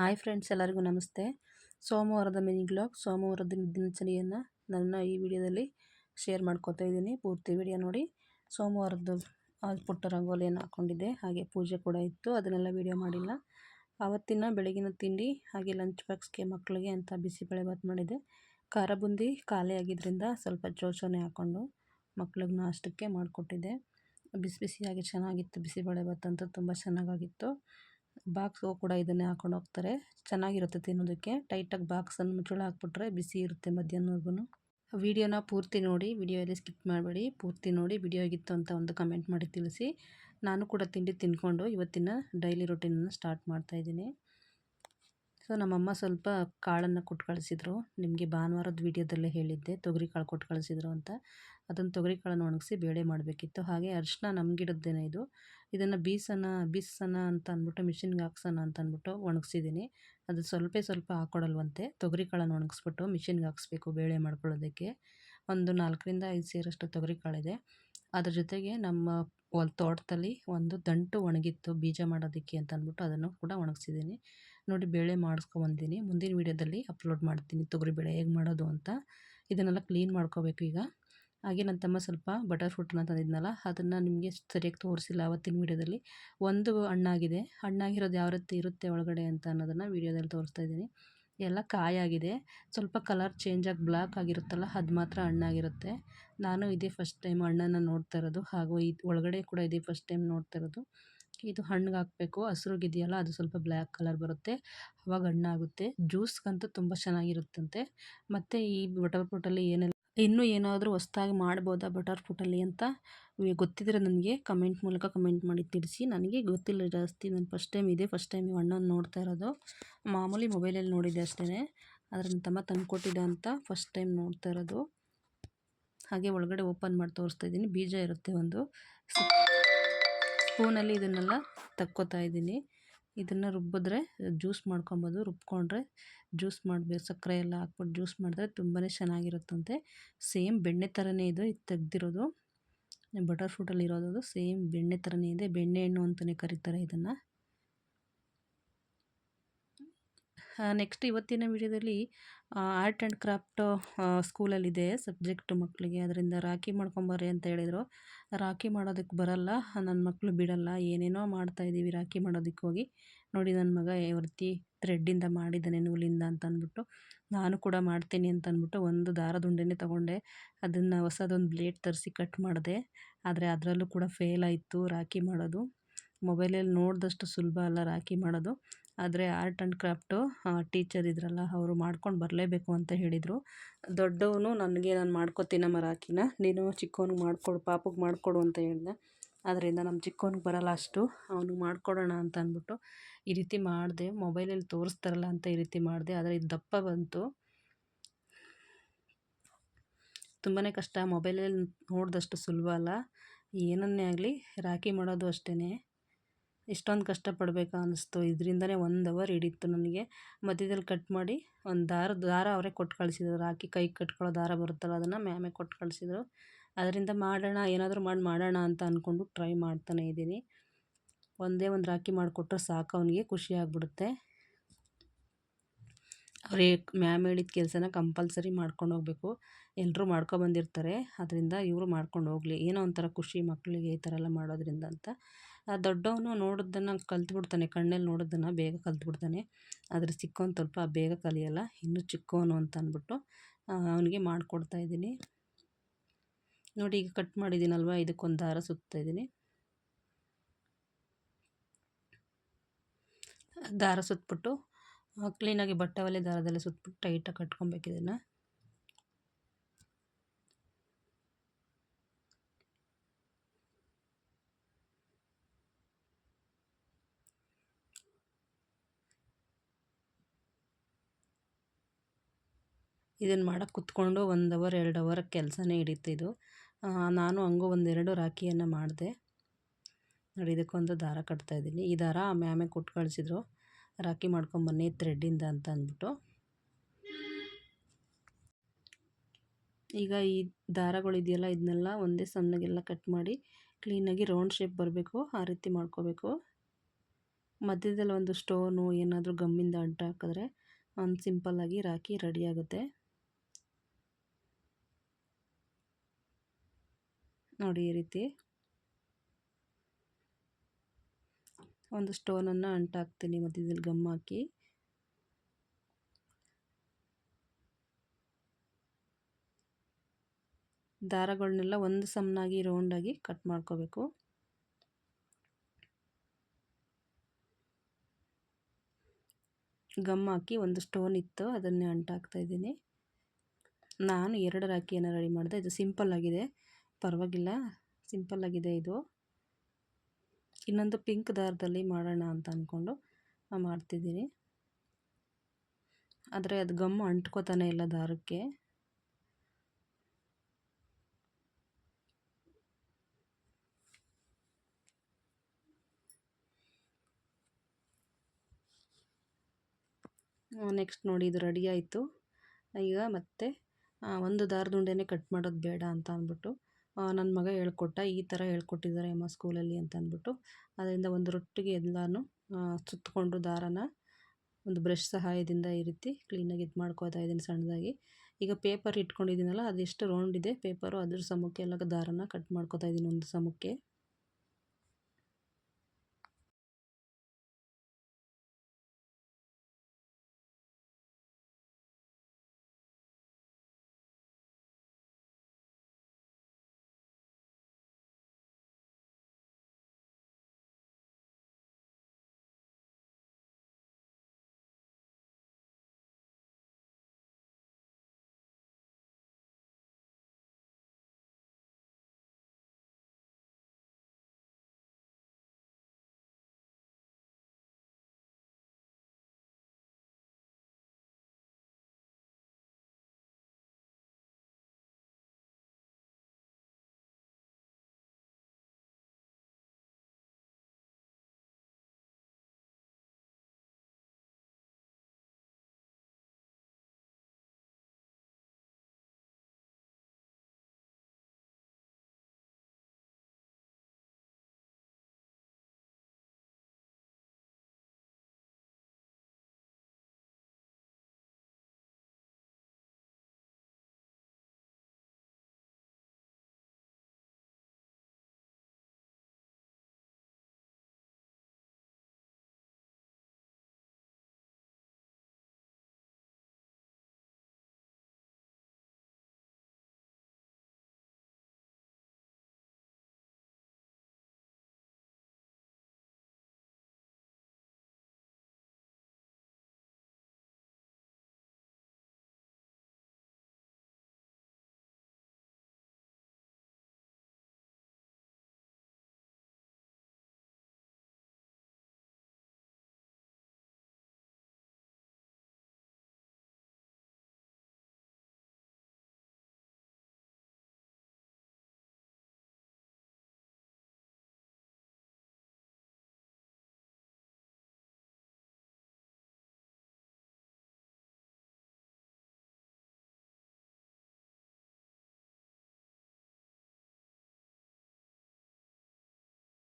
Hi friends, ಎಲ್ಲರಿಗೂ ನಮಸ್ತೆ. ಸೋಮವಾರದ ಮಿನಿ ಬ್ಲಾಗ್, ಸೋಮವಾರದ ದಿನಚರಿಯನ್ನು ನನ್ನ ಈ ವಿಡಿಯೋದಲ್ಲಿ ಶೇರ್ ಮಾಡ್ಕೋತಾ ಇದ್ದೀನಿ. ಪೂರ್ತಿ ವಿಡಿಯೋ ನೋಡಿ. ಸೋಮವಾರದ ಪುಟ್ಟ ರಂಗೋಲಿಯನ್ನು ಹಾಕ್ಕೊಂಡಿದ್ದೆ ಹಾಗೆ ಪೂಜೆ ಕೂಡ ಇತ್ತು. ಅದನ್ನೆಲ್ಲ ವಿಡಿಯೋ ಮಾಡಿಲ್ಲ. ಆವತ್ತಿನ ಬೆಳಗಿನ ತಿಂಡಿ ಹಾಗೆ ಲಂಚ್ ಬಾಕ್ಸ್ಗೆ ಮಕ್ಕಳಿಗೆ ಅಂತ ಬಿಸಿಬೇಳೆಭಾತ್ ಮಾಡಿದ್ದೆ. ಖಾರ ಬುಂದಿ ಖಾಲಿ ಆಗಿದ್ದರಿಂದ ಸ್ವಲ್ಪ ಚೋಚೋನೆ ಹಾಕ್ಕೊಂಡು ಮಕ್ಳಿಗೆ ನಾಷ್ಟಕ್ಕೆ ಮಾಡಿಕೊಟ್ಟಿದ್ದೆ. ಬಿಸಿ ಬಿಸಿಯಾಗಿ ಚೆನ್ನಾಗಿತ್ತು. ಬಿಸಿಬೇಳೆಭಾತ್ ಅಂತೂ ತುಂಬ ಚೆನ್ನಾಗಾಗಿತ್ತು. ಬಾಕ್ಸ್ಗೂ ಕೂಡ ಇದನ್ನೇ ಹಾಕೊಂಡು ಹೋಗ್ತಾರೆ. ಚೆನ್ನಾಗಿರುತ್ತೆ ತಿನ್ನೋದಕ್ಕೆ. ಟೈಟಾಗಿ ಬಾಕ್ಸನ್ನು ಮುಚ್ಚಳ ಹಾಕ್ಬಿಟ್ರೆ ಬಿಸಿ ಇರುತ್ತೆ ಮಧ್ಯಾಹ್ನವರೆಗೂ. ವಿಡಿಯೋನ ಪೂರ್ತಿ ನೋಡಿ, ವಿಡಿಯೋಯಲ್ಲಿ ಸ್ಕಿಪ್ ಮಾಡಬೇಡಿ. ಪೂರ್ತಿ ನೋಡಿ ವಿಡಿಯೋ ಆಗಿತ್ತು ಅಂತ ಒಂದು ಕಮೆಂಟ್ ಮಾಡಿ ತಿಳಿಸಿ. ನಾನು ಕೂಡ ತಿಂಡಿ ತಿಂದ್ಕೊಂಡು ಇವತ್ತಿನ ಡೈಲಿ ರೊಟೀನನ್ನು ಸ್ಟಾರ್ಟ್ ಮಾಡ್ತಾಯಿದ್ದೀನಿ ಸೊ, ನಮ್ಮಮ್ಮ ಸ್ವಲ್ಪ ಕಾಳನ್ನು ಕೊಟ್ಟು ಕಳಿಸಿದ್ರು. ನಿಮಗೆ ಭಾನುವಾರದ ವೀಡಿಯೋದಲ್ಲೇ ಹೇಳಿದ್ದೆ, ತೊಗರಿ ಕಾಳು ಕೊಟ್ಟು ಕಳಿಸಿದ್ರು ಅಂತ. ಅದನ್ನು ತೊಗರಿ ಕಾಳನ್ನು ಒಣಗಿಸಿ ಬೇಳೆ ಮಾಡಬೇಕಿತ್ತು. ಹಾಗೆ ಅರಿಶಿನ ನಮ್ಮ ಗಿಡದ್ದೇನೆ ಇದು. ಇದನ್ನು ಬೀಸೋಣ ಬೀಸೋಣ ಅಂತ ಅಂದ್ಬಿಟ್ಟು, ಮಿಷಿನ್ಗೆ ಹಾಕ್ಸೋಣ ಅಂತ ಅಂದ್ಬಿಟ್ಟು ಒಣಗಿಸಿದ್ದೀನಿ. ಅದು ಸ್ವಲ್ಪ ಸ್ವಲ್ಪ ಹಾಕ್ಕೊಡಲ್ವಂತೆ ತೊಗರಿ ಕಾಳನ್ನು ಒಣಗಿಸ್ಬಿಟ್ಟು ಮಿಷಿನ್ಗೆ ಹಾಕ್ಸ್ಬೇಕು ಬೇಳೆ ಮಾಡ್ಕೊಳ್ಳೋದಕ್ಕೆ. ಒಂದು ನಾಲ್ಕರಿಂದ ಐದು ಸೇರಷ್ಟು ತೊಗರಿ ಕಾಳಿದೆ. ಅದ್ರ ಜೊತೆಗೆ ನಮ್ಮ ಹೊಲ ತೋಟದಲ್ಲಿ ಒಂದು ದಂಟು ಒಣಗಿತ್ತು, ಬೀಜ ಮಾಡೋದಕ್ಕೆ ಅಂತ ಅಂದ್ಬಿಟ್ಟು ಅದನ್ನು ಕೂಡ ಒಣಗಿಸಿದ್ದೀನಿ. ನೋಡಿ ಬೇಳೆ ಮಾಡಿಸ್ಕೊಬಂದಿನಿ. ಮುಂದಿನ ವೀಡಿಯೋದಲ್ಲಿ ಅಪ್ಲೋಡ್ ಮಾಡ್ತೀನಿ. ತೊಗರಿ ಬೇಳೆ ಹೇಗೆ ಮಾಡೋದು ಅಂತ. ಇದನ್ನೆಲ್ಲ ಕ್ಲೀನ್ ಮಾಡ್ಕೋಬೇಕು ಈಗ. ಹಾಗೆ ನನ್ನ ತಮ್ಮ ಸ್ವಲ್ಪ ಬಟರ್ ಫ್ರೂಟನ್ನ ತಂದಿದ್ನಲ್ಲ, ಅದನ್ನು ನಿಮಗೆ ಸರಿಯಾಗಿ ತೋರಿಸಿಲ್ಲ ಅವತ್ತಿನ ವೀಡಿಯೋದಲ್ಲಿ. ಒಂದು ಹಣ್ಣಾಗಿದೆ. ಹಣ್ಣಾಗಿರೋದು ಯಾವ ರೀತಿ ಇರುತ್ತೆ ಒಳಗಡೆ ಅಂತ ಅನ್ನೋದನ್ನು ವೀಡಿಯೋದಲ್ಲಿ ತೋರಿಸ್ತಾ ಇದ್ದೀನಿ. ಎಲ್ಲ ಕಾಯಾಗಿದೆ. ಸ್ವಲ್ಪ ಕಲರ್ ಚೇಂಜ್ ಆಗಿ ಬ್ಲ್ಯಾಕ್ ಆಗಿರುತ್ತಲ್ಲ, ಅದು ಮಾತ್ರ ಹಣ್ಣಾಗಿರುತ್ತೆ. ನಾನು ಇದೇ ಫಸ್ಟ್ ಟೈಮ್ ಹಣ್ಣನ್ನು ನೋಡ್ತಾ ಇರೋದು. ಹಾಗೂ ಇದು ಒಳಗಡೆ ಕೂಡ ಇದೇ ಫಸ್ಟ್ ಟೈಮ್ ನೋಡ್ತಾ ಇರೋದು. ಇದು ಹಣ್ಣಿಗೆ ಹಾಕಬೇಕು ಹಸ್ರುಗಿದೆಯಲ್ಲ ಅದು ಸ್ವಲ್ಪ ಬ್ಲ್ಯಾಕ್ ಕಲರ್ ಬರುತ್ತೆ. ಅವಾಗ ಹಣ್ಣಾಗುತ್ತೆ ಜ್ಯೂಸ್ಗಂತೂ ತುಂಬ ಚೆನ್ನಾಗಿರುತ್ತಂತೆ. ಮತ್ತು ಈ ಬಟರ್ ಫ್ರೂಟಲ್ಲಿ ಏನೆಲ್ಲ ಇನ್ನೂ ಏನಾದರೂ ಹೊಸ್ದಾಗಿ ಮಾಡ್ಬೋದಾ ಬಟರ್ ಫ್ರೂಟಲ್ಲಿ ಅಂತ ಗೊತ್ತಿದ್ರೆ ನನಗೆ ಕಮೆಂಟ್ ಮೂಲಕ ಕಮೆಂಟ್ ಮಾಡಿ ತಿಳಿಸಿ. ನನಗೆ ಗೊತ್ತಿಲ್ಲ ಜಾಸ್ತಿ. ನಾನು ಫಸ್ಟ್ ಟೈಮ್ ಇದೆ. ಫಸ್ಟ್ ಟೈಮ್ ಹಣ್ಣನ್ನು ನೋಡ್ತಾ ಇರೋದು. ಮಾಮೂಲಿ ಮೊಬೈಲಲ್ಲಿ ನೋಡಿದ್ದೆ ಅಷ್ಟೇ ಆದರೆ ನನ್ನ ತಮ್ಮ ತಂದುಕೊಟ್ಟಿದ್ದ ಅಂತ ಫಸ್ಟ್ ಟೈಮ್ ನೋಡ್ತಾ ಇರೋದು. ಹಾಗೆ ಒಳಗಡೆ ಓಪನ್ ಮಾಡಿ ತೋರಿಸ್ತಾ ಇದ್ದೀನಿ. ಬೀಜ ಇರುತ್ತೆ ಒಂದು. ಸ್ಪೂನಲ್ಲಿ ಇದನ್ನೆಲ್ಲ ತಕ್ಕೋತಾ ಇದ್ದೀನಿ. ಇದನ್ನು ರುಬ್ಬಿದ್ರೆ ಜ್ಯೂಸ್ ಮಾಡ್ಕೊಬೋದು. ರುಬ್ಕೊಂಡ್ರೆ ಜ್ಯೂಸ್ ಮಾಡಬೇಕು ಸಕ್ಕರೆ ಎಲ್ಲ ಹಾಕ್ಬಿಟ್ಟು ಜ್ಯೂಸ್ ಮಾಡಿದ್ರೆ ತುಂಬಾ ಚೆನ್ನಾಗಿರುತ್ತಂತೆ. ಸೇಮ್ ಬೆಣ್ಣೆ ಥರನೇ ಇದು ಇದು ತೆಗ್ದಿರೋದು. ಬಟರ್ ಫ್ರೂಟಲ್ಲಿ ಇರೋದು ಸೇಮ್ ಬೆಣ್ಣೆ ಥರನೇ ಇದೆ. ಬೆಣ್ಣೆ ಹಣ್ಣು ಅಂತಲೇ ಕರೀತಾರೆ ಇದನ್ನು. ನೆಕ್ಸ್ಟ್ ಇವತ್ತಿನ ವಿಡಿಯೋದಲ್ಲಿ ಆರ್ಟ್ ಆ್ಯಂಡ್ ಕ್ರಾಫ್ಟ್ ಸ್ಕೂಲಲ್ಲಿದೆ ಸಬ್ಜೆಕ್ಟ್ ಮಕ್ಕಳಿಗೆ ಅದರಿಂದ ರಾಖಿ ಮಾಡ್ಕೊಂಬರ್ರಿ ಅಂತ ಹೇಳಿದರು. ರಾಖಿ ಮಾಡೋದಕ್ಕೆ ಬರಲ್ಲ ನನ್ನ ಮಕ್ಕಳು ಬಿಡಲ್ಲ. ಏನೇನೋ ಮಾಡ್ತಾಯಿದ್ದೀವಿ ರಾಖಿ ಮಾಡೋದಕ್ಕೆ ಹೋಗಿ. ನೋಡಿ ನನ್ನ ಮಗ ಇವರ್ತಿ ರೀತಿ ಥ್ರೆಡ್ಡಿಂದ ಮಾಡಿದ್ದಾನೆ, ನೂಲಿಂದ ಅಂತ ಅಂದ್ಬಿಟ್ಟು. ನಾನು ಕೂಡ ಮಾಡ್ತೀನಿ ಅಂತ ಅಂದ್ಬಿಟ್ಟು ಒಂದು ದಾರದ ಉಂಡೆನೇ ತೊಗೊಂಡೆ. ಅದನ್ನು ಹೊಸದೊಂದು ಬ್ಲೇಡ್ ತರಿಸಿ ಕಟ್ ಮಾಡಿದೆ. ಆದರೆ ಅದರಲ್ಲೂ ಕೂಡ ಫೇಲ್ ಆಯಿತು ರಾಖಿ ಮಾಡೋದು. ಮೊಬೈಲಲ್ಲಿ ನೋಡಿದಷ್ಟು ಸುಲಭ ಅಲ್ಲ ರಾಖಿ ಮಾಡೋದು. ಆದರೆ ಆರ್ಟ್ ಆ್ಯಂಡ್ ಕ್ರಾಫ್ಟು ಟೀಚರ್ ಇದ್ರಲ್ಲ, ಅವರು ಮಾಡ್ಕೊಂಡು ಬರಲೇಬೇಕು ಅಂತ ಹೇಳಿದರು. ದೊಡ್ಡವನು, ನನಗೆ ನಾನು ಮಾಡ್ಕೊತೀನಮ್ಮ ರಾಖಿನ. ನೀನು ಚಿಕ್ಕವನಿಗೆ ಮಾಡಿಕೊಡು, ಪಾಪಗೆ ಮಾಡಿಕೊಡು ಅಂತ ಹೇಳಿದೆ. ಅದರಿಂದ ನಮ್ಮ ಚಿಕ್ಕವನಿಗೆ ಬರಲ್ಲ ಅಷ್ಟು. ಅವನು ಮಾಡಿಕೊಡೋಣ ಅಂತ ಅಂದ್ಬಿಟ್ಟು ಈ ರೀತಿ ಮಾಡಿದೆ. ಮೊಬೈಲಲ್ಲಿ ತೋರಿಸ್ತಾರಲ್ಲ ಅಂತ ಈ ರೀತಿ ಮಾಡಿದೆ. ಆದರೆ ಇದು ದಪ್ಪ ಬಂತು. ತುಂಬಾ ಕಷ್ಟ. ಮೊಬೈಲಲ್ಲಿ ನೋಡಿದಷ್ಟು ಸುಲಭ ಅಲ್ಲ. ಏನನ್ನೇ ಆಗಲಿ, ರಾಖಿ ಮಾಡೋದು ಅಷ್ಟೇ ಇಷ್ಟೊಂದು ಕಷ್ಟಪಡಬೇಕಾ ಅನ್ನಿಸ್ತು. ಇದರಿಂದನೇ ಒಂದು ಅವರ್ ಹಿಡಿತ್ತು ನನಗೆ. ಮಧ್ಯದಲ್ಲಿ ಕಟ್ ಮಾಡಿ ಒಂದು ದಾರ ದಾರ ಅವರೇ ಕೊಟ್ಟು ಕಳಿಸಿದ್ರು ರಾಖಿ ಕೈಗೆ ಕಟ್ಕೊಳ್ಳೋ ದಾರ ಬರುತ್ತಲ್ಲ, ಅದನ್ನು ಮ್ಯಾಮೇ ಕೊಟ್ಟು ಕಳಿಸಿದ್ರು ಅದರಿಂದ ಮಾಡೋಣ, ಏನಾದರೂ ಮಾಡಿ, ಮಾಡೋಣ ಅಂತ ಅಂದ್ಕೊಂಡು ಟ್ರೈ ಮಾಡ್ತಾನೇ ಇದ್ದೀನಿ. ಒಂದೇ ಒಂದು ರಾಖಿ ಮಾಡಿಕೊಟ್ರೆ ಸಾಕು, ಅವನಿಗೆ ಖುಷಿ ಅವ್ರು ಮ್ಯಾಮ್ ಹೇಳಿದ ಕೆಲಸನ ಕಂಪಲ್ಸರಿ ಮಾಡ್ಕೊಂಡು ಹೋಗಬೇಕು. ಎಲ್ಲರೂ ಮಾಡ್ಕೊಬಂದಿರ್ತಾರೆ. ಅದರಿಂದ ಇವರು ಮಾಡ್ಕೊಂಡು ಹೋಗಲಿ. ಏನೋ ಒಂಥರ ಖುಷಿ ಮಕ್ಕಳಿಗೆ ಈ ಥರ ಎಲ್ಲ ಮಾಡೋದ್ರಿಂದ ಅಂತ. ದೊಡ್ಡವನು ನೋಡೋದನ್ನು ಕಲ್ತ್ಬಿಡ್ತಾನೆ, ಕಣ್ಣಲ್ಲಿ ನೋಡೋದನ್ನು ಬೇಗ ಕಲ್ತ್ಬಿಡ್ತಾನೆ. ಆದರೆ ಚಿಕ್ಕವನು ಸ್ವಲ್ಪ ಬೇಗ ಕಲಿಯಲ್ಲ, ಇನ್ನೂ ಚಿಕ್ಕವನು ಅಂತ ಅಂದ್ಬಿಟ್ಟು ಅವನಿಗೆ ಮಾಡಿಕೊಡ್ತಾ ಇದ್ದೀನಿ. ನೋಡಿ, ಈಗ ಕಟ್ ಮಾಡಿದ್ದೀನಲ್ವ? ಇದಕ್ಕೊಂದು ದಾರ ಸುತ್ತಾ ದಾರ ಸುತ್ತಬಿಟ್ಟು ಕ್ಲೀನಾಗಿ ಬಟ್ಟೆ ಒಲೆ ದಾರದಲ್ಲಿ ಸುತ್ತಬಿಟ್ಟು ಟೈಟಾಗಿ ಕಟ್ಕೊಬೇಕು ಇದನ್ನು. ಇದನ್ನು ಮಾಡೋಕ್ಕೆ ಕುತ್ಕೊಂಡು ಒಂದು ಅವರ್ ಎರಡು ಅವರ್ ಕೆಲಸನೇ ಹಿಡಿತು ಇದು. ಆ, ನಾನು ಹಂಗೂ ಒಂದೆರಡು ರಾಖಿಯನ್ನು ಮಾಡಿದೆ. ನೋಡಿ ಇದಕ್ಕೊಂದು ದಾರ ಕಟ್ತಾಯಿದ್ದೀನಿ ಈ ದಾರ ಮ್ಯಾಮೆ ಕೊಟ್ಟು ಕಳಿಸಿದ್ರು ರಾಖಿ ಮಾಡ್ಕೊಂಬನ್ನಿ ಥ್ರೆಡ್ಡಿಂದ ಅಂತ ಅಂದ್ಬಿಟ್ಟು. ಈಗ ಈ ದಾರಗಳಿದೆಯಲ್ಲ ಇದನ್ನೆಲ್ಲ ಒಂದೇ ಸಣ್ಣಗೆಲ್ಲ ಕಟ್ ಮಾಡಿ ಕ್ಲೀನಾಗಿ ರೌಂಡ್ ಶೇಪ್ ಬರಬೇಕು ಆ ರೀತಿ ಮಾಡ್ಕೋಬೇಕು. ಮಧ್ಯದಲ್ಲಿ ಒಂದು ಸ್ಟೋನು ಏನಾದರೂ ಗಮ್ಮಿಂದ ಅಡ್ಡ ಹಾಕಿದ್ರೆ ಒಂದು ಸಿಂಪಲ್ಲಾಗಿ ರಾಖಿ ರೆಡಿ ಆಗುತ್ತೆ. ನೋಡಿ ಈ ರೀತಿ. ಒಂದು ಸ್ಟೋನನ್ನು ಅಂಟಾಕ್ತೀನಿ, ಮಧ್ಯದಲ್ಲಿ ಗಮ್ ಹಾಕಿ. ದಾರಗಳನ್ನೆಲ್ಲ ಒಂದು ಸಮನಾಗಿ ರೌಂಡಾಗಿ ಕಟ್ ಮಾಡ್ಕೋಬೇಕು. ಗಮ್ ಹಾಕಿ ಒಂದು ಸ್ಟೋನ್ ಇತ್ತು, ಅದನ್ನೇ ಅಂಟಾಕ್ತಾ ಇದ್ದೀನಿ. ನಾನು ಎರಡು ರಾಖಿಯನ್ನು ರೆಡಿ ಮಾಡಿದೆ. ಇದು ಸಿಂಪಲ್ ಆಗಿದೆ ಪರವಾಗಿಲ್ಲ. ಸಿಂಪಲ್ ಆಗಿದೆ ಇದು. ಇನ್ನೊಂದು ಪಿಂಕ್ ದಾರದಲ್ಲಿ ಮಾಡೋಣ ಅಂತ ಅಂದ್ಕೊಂಡು ಮಾಡ್ತಿದ್ದೀನಿ. ಆದರೆ ಅದು ಗಮ್ ಅಂಟ್ಕೋತಾನೆ ಇಲ್ಲ ದಾರಕ್ಕೆ. ನೆಕ್ಸ್ಟ್ ನೋಡಿ, ಇದು ರೆಡಿ ಆಯಿತು. ಈಗ ಮತ್ತೆ ಒಂದು ದಾರದುಂಡೆನೇ ಕಟ್ ಮಾಡೋದು ಬೇಡ ಅಂತ ಅಂದ್ಬಿಟ್ಟು ನನ್ನ ಮಗ ಹೇಳ್ಕೊಟ್ಟ, ಈ ಥರ ಹೇಳ್ಕೊಟ್ಟಿದ್ದಾರೆ ಅಮ್ಮ ಸ್ಕೂಲಲ್ಲಿ ಅಂತ ಅಂದ್ಬಿಟ್ಟು ಅದರಿಂದ ಒಂದು ರೊಟ್ಟಿಗೆ ಎಲ್ಲನೂ ಸುತ್ತಕೊಂಡು ದಾರನ ಒಂದು ಬ್ರಷ್ ಸಹಾಯದಿಂದ ಈ ರೀತಿ ಕ್ಲೀನಾಗಿ ಇದು ಮಾಡ್ಕೋತಾ ಇದ್ದೀನಿ ಸಣ್ಣದಾಗಿ. ಈಗ ಪೇಪರ್ ಇಟ್ಕೊಂಡಿದ್ದೀನಲ್ಲ ಅದೆಷ್ಟು ರೌಂಡ್ ಇದೆ ಪೇಪರು ಅದ್ರ ಸಮಕ್ಕೆ ಎಲ್ಲ ದಾರನ ಕಟ್ ಮಾಡ್ಕೋತಾ ಇದ್ದೀನಿ ಒಂದು ಸಮಕ್ಕೆ